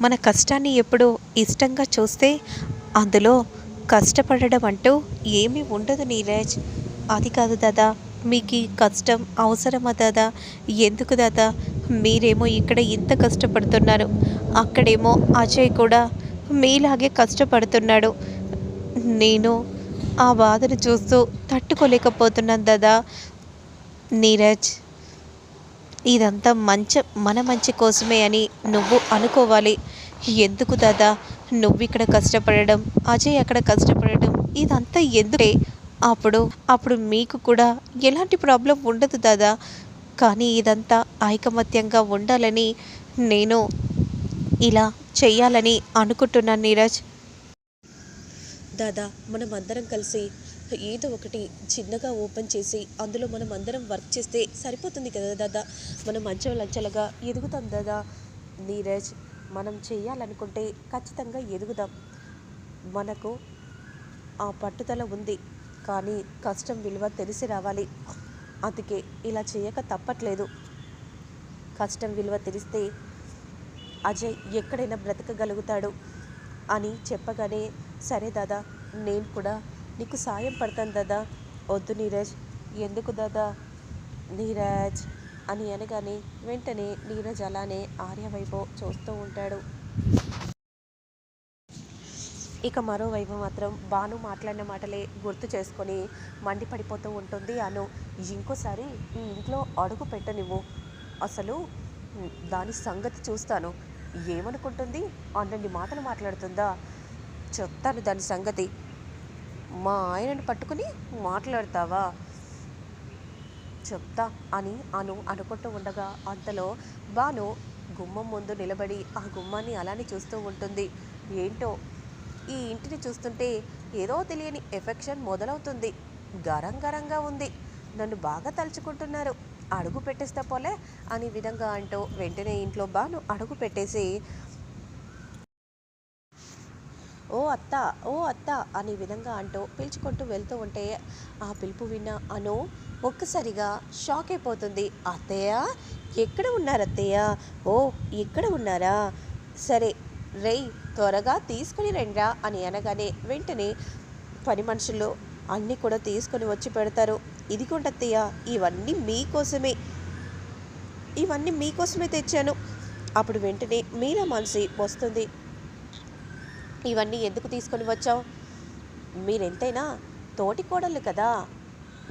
మన కష్టాన్ని ఎప్పుడూ ఇష్టంగా చూస్తే అందులో కష్టపడడం అంటూ ఏమీ ఉండదు నీరజ్. అది కాదు దాదా మీకు ఈ కష్టం అవసరమా దాదా? ఎందుకు దాదా? మీరేమో ఇక్కడ ఇంత కష్టపడుతున్నారు. అక్కడేమో అజయ్ కూడా మీలాగే కష్టపడుతున్నాడు. నేను ఆ బాధను చూస్తూ తట్టుకోలేకపోతున్నాను దాదా. నీరజ్. ఇదంతా మంచి మన మంచి కోసమే అని నువ్వు అనుకోవాలి. ఎందుకు దాదా? నువ్వు ఇక్కడ కష్టపడడం అజయ్ అక్కడ కష్టపడడం ఇదంతా ఎందుకే? అప్పుడు అప్పుడు మీకు కూడా ఎలాంటి ప్రాబ్లం ఉండదు దాదా. కానీ ఇదంతా ఐకమత్యంగా ఉండాలని నేను ఇలా చెయ్యాలని అనుకుంటున్నాను నీరజ్. దాదా మనం అందరం కలిసి ఏదో ఒకటి చిన్నగా ఓపెన్ చేసి అందులో మనం అందరం వర్క్ చేస్తే సరిపోతుంది కదా దాదా? మనం మంచం లంచలుగా ఎదుగుతాం దాదా? నీరజ్ మనం చేయాలనుకుంటే ఖచ్చితంగా ఎదుగుదాం. మనకు ఆ పట్టుదల ఉంది కానీ కష్టం విలువ తెలిసి రావాలి. అందుకే ఇలా చేయక తప్పట్లేదు. కష్టం విలువ తెలిస్తే అజయ్ ఎక్కడైనా బ్రతకగలుగుతాడు అని చెప్పగానే సరే దాదా నేను కూడా నీకు సాయం పడతాను దాదా. వద్దు నీరజ్. ఎందుకు దాదా? నీరజ్ అని అనగానే వెంటనే నీరజ్ అలానే ఆర్య వైపు చూస్తూ ఉంటాడు. ఇక మరోవైపు మాత్రం బాను మాట్లాడిన మాటలే గుర్తు చేసుకొని మండిపడిపోతూ ఉంటుంది అను. ఇంకోసారి ఈ ఇంట్లో అడుగు పెట్టనివ్వు. అసలు దాని సంగతి చూస్తాను. ఏమనుకుంటుంది? అన్నన్ని మాటలు మాట్లాడుతుందా? చెప్తాను దాని సంగతి. మా ఆయనను పట్టుకుని మాట్లాడతావా? చెప్తా అని అను అనుకుంటూ ఉండగా అంతలో బాను గుమ్మం ముందు నిలబడి ఆ గుమ్మాన్ని అలానే చూస్తూ ఉంటుంది. ఏంటో? ఈ ఇంటిని చూస్తుంటే ఏదో తెలియని ఎఫెక్షన్ మొదలవుతుంది. గరం గరంగా ఉంది. నన్ను బాగా తలుచుకుంటున్నారు. అడుగు పెట్టేస్తా పోలే అని విధంగా అంటూ వెంటనే ఇంట్లో బాను అడుగు పెట్టేసి ఓ అత్త ఓ అత్త అనే విధంగా అంటూ పిలుచుకుంటూ వెళ్తూ ఉంటే ఆ పిలుపు విన్న అను ఒక్కసారిగా షాక్ అయిపోతుంది. అత్తయ్య ఎక్కడ ఉన్నారు అత్తయ్య? ఓ ఇక్కడ ఉన్నారా? సరే రేయ్ త్వరగా తీసుకుని రండ్రా అని అనగానే వెంటనే పని మనుషులు అన్నీ కూడా తీసుకొని వచ్చి పెడతారు. ఇదిగోండి అత్తయ్య ఇవన్నీ మీకోసమే. ఇవన్నీ మీకోసమే తెచ్చాను. అప్పుడు వెంటనే మీరా మనసి వస్తుంది. ఇవన్నీ ఎందుకు తీసుకొని వచ్చావు? మీరెంతైనా తోటి కోడళ్ళు కదా.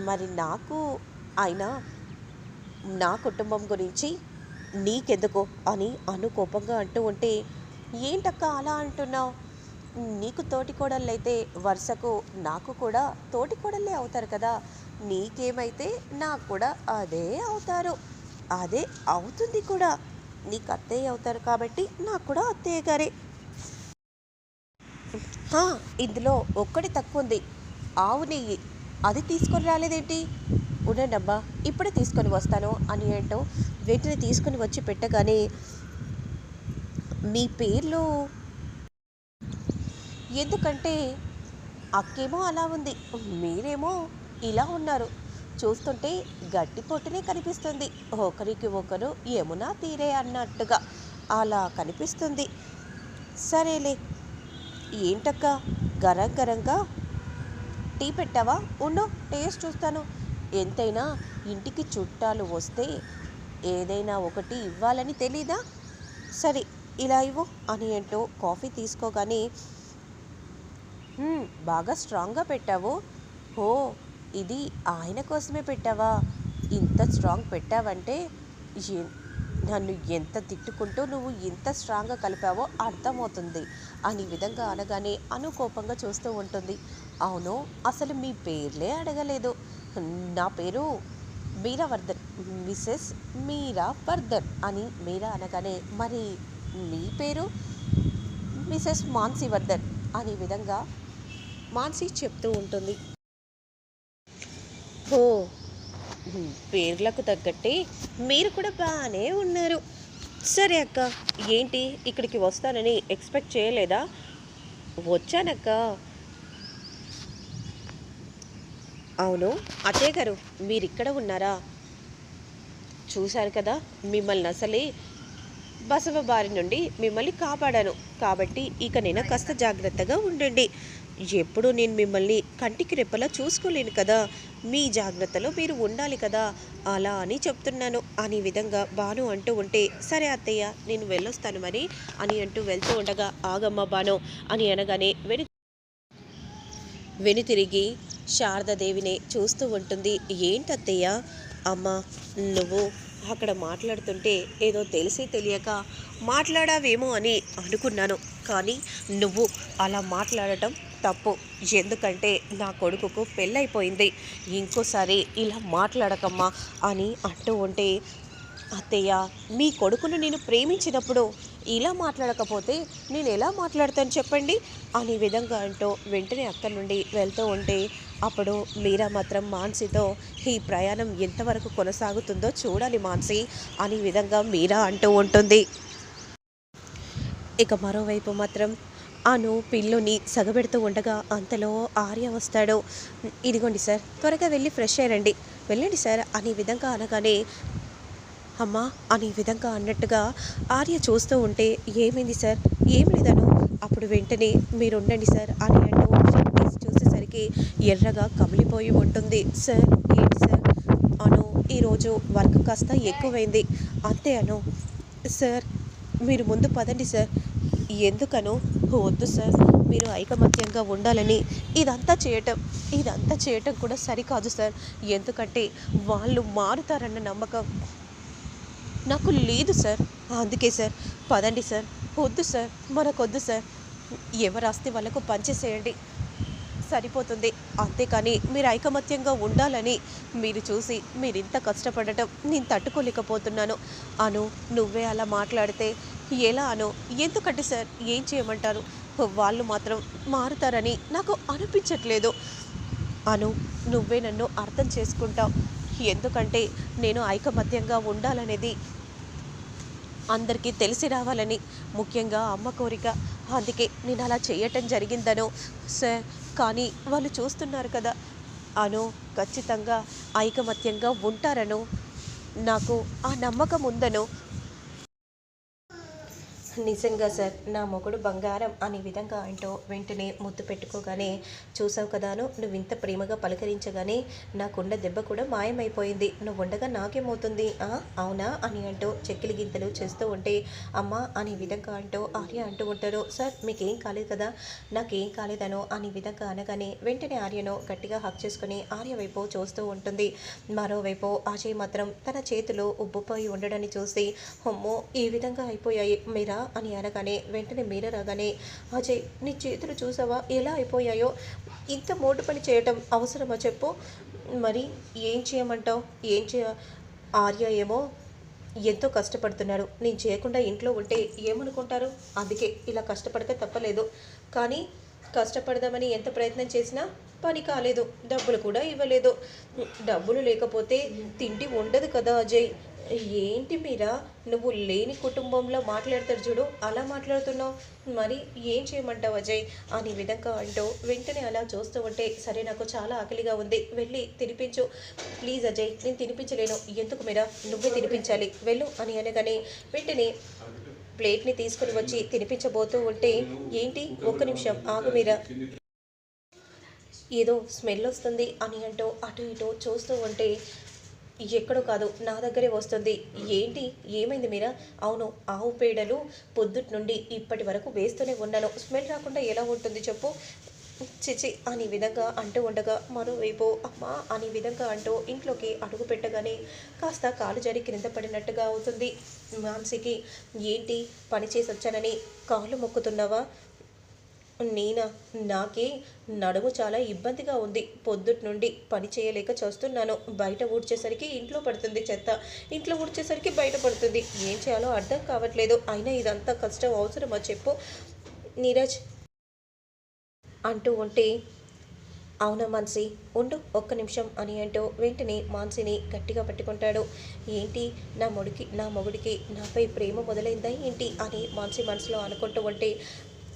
మరి నాకు ఆయన నా కుటుంబం గురించి నీకెందుకు అని అనుకోపంగా అంటూ ఉంటే ఏంటక్క అలా అంటున్నావు? నీకు తోటి కోడళ్ళైతే వరుసకు నాకు కూడా తోటి కోడళ్ళే అవుతారు కదా. నీకేమైతే నాకు కూడా అదే అవుతారు. అదే అవుతుంది కూడా. నీకు అత్తయ్య అవుతారు కాబట్టి నాకు కూడా అత్తయ్య గారే. ఇందులో ఒక్కటి తక్కువ ఉంది ఆవు నెయ్యి. అది తీసుకొని రాలేదేంటి? ఉండండమ్మా ఇప్పుడే తీసుకొని వస్తాను అని అంటూ వెంటనే తీసుకొని వచ్చి పెట్టగానే మీ పేర్లు? ఎందుకంటే అక్కేమో అలా ఉంది. మీరేమో ఇలా ఉన్నారు. చూస్తుంటే గట్టి పొట్టునే కనిపిస్తుంది. ఒకరికి ఒకరు యమునా తీరే అన్నట్టుగా అలా కనిపిస్తుంది. సరేలే ఏంటక్క? గరం గరంగా టీ పెట్టావా? ఉండు టేస్ట్ చూస్తాను. ఎంతైనా ఇంటికి చుట్టాలు వస్తే ఏదైనా ఒకటి ఇవ్వాలని తెలీదా? సరే ఇలా ఇవ్వు అని అంటూ కాఫీ తీసుకోగానే బాగా స్ట్రాంగ్గా పెట్టావు. ఓ ఇది ఆయన కోసమే పెట్టావా? ఇంత స్ట్రాంగ్ పెట్టావంటే నన్ను ఎంత తిట్టుకుంటూ నువ్వు ఎంత స్ట్రాంగ్గా కలిపావో అర్థమవుతుంది అని విధంగా అనగానే అనుకోపంగా చూస్తూ ఉంటుంది. అవును అసలు మీ పేర్లే అడగలేదు. నా పేరు మీరా వర్ధన్ మిసెస్ మీరా వర్ధన్ అని మీరా అనగానే మరి మీ పేరు మిసెస్ మాన్సీ వర్ధన్ అనే విధంగా మాన్సీ చెప్తూ ఉంటుంది. ఓ పేర్లకు తగ్గట్టే మీరు కూడా బాగానే ఉన్నారు. సరే అక్క ఏంటి ఇక్కడికి వస్తానని ఎక్స్పెక్ట్ చేయలేదా? వచ్చానక్క. అవును అత్తయ్య గారు మీరు ఇక్కడ ఉన్నారా? చూశారు కదా మిమ్మల్ని అసలే బసవ బారి నుండి మిమ్మల్ని కాపాడాను. కాబట్టి ఇక నేను కాస్త జాగ్రత్తగా ఉండండి. ఎప్పుడు నేను మిమ్మల్ని కంటికి రెప్పలా చూసుకోలేను కదా. మీ జాగ్రత్తలో మీరు ఉండాలి కదా. అలా అని చెప్తున్నాను. అనే విధంగా బాను అంటూ ఉంటే సరే అత్తయ్య నేను వెళ్ళొస్తాను మరి అని అంటూ వెళ్తూ ఉండగా ఆగమ్మ బాను అని అనగానే వెను వెనుతిరిగి శారదాదేవిని చూస్తూ ఉంటుంది. ఏంటత్తయ్య? అమ్మ నువ్వు అక్కడ మాట్లాడుతుంటే ఏదో తెలిసి తెలియక మాట్లాడావేమో అని అనుకున్నాను. కానీ నువ్వు అలా మాట్లాడటం తప్పు. ఎందుకంటే నా కొడుకుకు పెళ్ళైపోయింది. ఇంకోసారి ఇలా మాట్లాడకమ్మా అని అంటూ ఉంటే అత్తయ్య మీ కొడుకును నేను ప్రేమించినప్పుడు ఇలా మాట్లాడకపోతే నేను ఎలా మాట్లాడతాను చెప్పండి? అనే విధంగా అంటూ వెంటనే అక్కడి నుండి వెళ్తూ ఉంటే అప్పుడు మీరా మాత్రం మాన్సితో ఈ ప్రయాణం ఎంతవరకు కొనసాగుతుందో చూడాలి మాన్సి అనే విధంగా మీరా అంటూ ఉంటుంది. ఇక మరోవైపు మాత్రం అను పిల్లుని సగబెడుతూ ఉండగా అంతలో ఆర్య వస్తాడు. ఇదిగోండి సార్ త్వరగా వెళ్ళి ఫ్రెష్ అయ్యండి. వెళ్ళండి సార్ అనే విధంగా అనగానే అమ్మా అనే విధంగా అన్నట్టుగా ఆర్య చూస్తూ ఉంటే ఏమైంది సార్? ఏం లేదను. అప్పుడు వెంటనే మీరు ఉండండి సార్ అని అంటూ చూసేసరికి ఎర్రగా కమిలిపోయి ఉంటుంది. సార్ ఏంటి సార్? అను ఈరోజు వర్క్ కాస్త ఎక్కువైంది. అంతే అను. సార్ మీరు ముందు పదండి సార్. ఎందుకనో? వద్దు సార్. మీరు ఐకమత్యంగా ఉండాలని ఇదంతా చేయటం ఇదంతా చేయటం కూడా సరికాదు సార్. ఎందుకంటే వాళ్ళు మారుతారన్న నమ్మకం నాకు లేదు సార్. అందుకే సార్ పదండి సార్. వద్దు సార్ మనకొద్దు సార్. ఎవరు ఆస్తి వాళ్ళకు పంచేసేయండి సరిపోతుంది. అంతేకాని మీరు ఐకమత్యంగా ఉండాలని మీరు చూసి మీరు ఇంత కష్టపడటం నేను తట్టుకోలేకపోతున్నాను. అను నువ్వే అలా మాట్లాడితే ఎలా అను ఎందుకంటే సార్ ఏం చేయమంటారు? వాళ్ళు మాత్రం మారుతారని నాకు అనిపించట్లేదు. అను నువ్వే నన్ను అర్థం చేసుకుంటావు. ఎందుకంటే నేను ఐకమత్యంగా ఉండాలనేది అందరికీ తెలిసి రావాలని ముఖ్యంగా అమ్మ కోరిక. అందుకే నేను అలా చేయటం జరిగిందనో సార్. కానీ వాళ్ళు చూస్తున్నారు కదా. అను ఖచ్చితంగా ఐకమత్యంగా ఉంటారను. నాకు ఆ నమ్మకం ఉందను. నిజంగా సార్ నా మొగుడు బంగారం అనే విధంగా అంటూ వెంటనే ముద్దు పెట్టుకోగానే చూసావు కదాను నువ్వు ఇంత ప్రేమగా పలకరించగానే నాకుండ దెబ్బ కూడా మాయమైపోయింది. నువ్వు ఉండగా నాకేమవుతుంది? ఆ, అవునా? అని అంటూ చెక్కిలి గింతలు చేస్తూ ఉంటే అమ్మ అనే విధంగా అంటూ ఆర్య అంటూ ఉంటారు. సార్ మీకేం కాలేదు కదా? నాకేం కాలేదను అనే విధంగా అనగానే వెంటనే ఆర్యను గట్టిగా హక్ చేసుకుని ఆర్య వైపు చూస్తూ ఉంటుంది. మరోవైపు అజయ్ మాత్రం తన చేతిలో ఉబ్బుపోయి ఉండడాన్ని చూసి అమ్మో ఈ విధంగా అయిపోయాయి. మీరా? అని అనగానే వెంటనే మిర్రర్ రాగానే అజయ్ నీ చేతులు చూసావా? ఎలా అయిపోయాయో? ఇంత మోటు పని చేయటం అవసరమా చెప్పు. మరి ఏం చేయమంటావు? ఏం చేయ? ఆర్య ఏమో ఎంతో కష్టపడుతున్నారు. నేను చేయకుండా ఇంట్లో ఉంటే ఏమనుకుంటారు? అందుకే ఇలా కష్టపడక తప్పలేదు. కానీ కష్టపడదామని ఎంత ప్రయత్నం చేసినా పని కాలేదు. డబ్బులు కూడా ఇవ్వలేదు. డబ్బులు లేకపోతే తిండి ఉండదు కదా అజయ్. ఏంటి మీరా? నువ్వు లేని కుటుంబంలో మాట్లాడతారు చూడు అలా మాట్లాడుతున్నావు. మరి ఏం చేయమంటావు అజయ్? అని విధంగా అంటూ వెంటనే అలా చూస్తూ ఉంటే సరే నాకు చాలా ఆకలిగా ఉంది. వెళ్ళి తినిపించు. ప్లీజ్ అజయ్ నేను తినిపించలేను. ఎందుకు మీరా? నువ్వే తినిపించాలి. వెళ్ళు అని అనగానే వెంటనే ప్లేట్ని తీసుకుని వచ్చి తినిపించబోతూ ఉంటే ఏంటి? ఒక్క నిమిషం ఆగు మీరా. ఏదో స్మెల్ వస్తుంది అని అంటూ అటు ఇటు చూస్తూ ఉంటే ఎక్కడో కాదు నా దగ్గరే వస్తుంది. ఏంటి? ఏమైంది మీరా? అవును ఆవు పేడలు పొద్దుట్ నుండి ఇప్పటి వరకు వేస్తూనే ఉన్నాను. స్మెల్ రాకుండా ఎలా ఉంటుంది చెప్పు? చిచి అని విధంగా అంటూ ఉండగా మరోవైపు అమ్మ అని విధంగా అంటూ ఇంట్లోకి అడుగు పెట్టగానే కాస్త కాలు జరి క్రింద పడినట్టుగా అవుతుంది. మాన్సికి ఏంటి? పని చేసి వచ్చానని కాళ్ళు మొక్కుతున్నావా? నేనా? నాకే నడుము చాలా ఇబ్బందిగా ఉంది. పొద్దుటి నుండి పని చేయలేక చూస్తున్నాను. బయట ఊడ్చేసరికి ఇంట్లో పడుతుంది చెత్త. ఇంట్లో ఊడ్చేసరికి బయట పడుతుంది. ఏం చేయాలో అర్థం కావట్లేదు. అయినా ఇదంతా కష్టం అవసరమా చెప్పు నీరజ్? అంటూ ఉంటే అవునా మాన్సి? ఉండు ఒక్క నిమిషం అని అంటూ వెంటనే మాన్సిని గట్టిగా పట్టుకుంటాడు. ఏంటి? నా మొడికి నా మొగుడికి నాపై ప్రేమ మొదలైందా ఏంటి? అని మాన్సి మనసులో అనుకుంటూ ఉంటే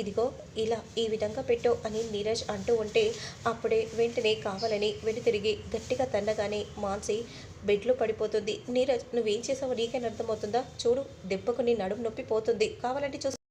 ఇదిగో ఇలా ఈ విధంగా పెట్టు అని నీరజ్ అంటూ ఉంటే అప్పుడే వెంటనే కావాలని వెనుతిరిగి గట్టిగా తన్నగానే మాన్సి బెడ్లో పడిపోతుంది. నీరజ్ నువ్వేం చేసావు నీకేం అర్థమవుతుందా? చూడు దెబ్బకు నీ నడుము నొప్పి పోతుంది. కావాలంటే చూసి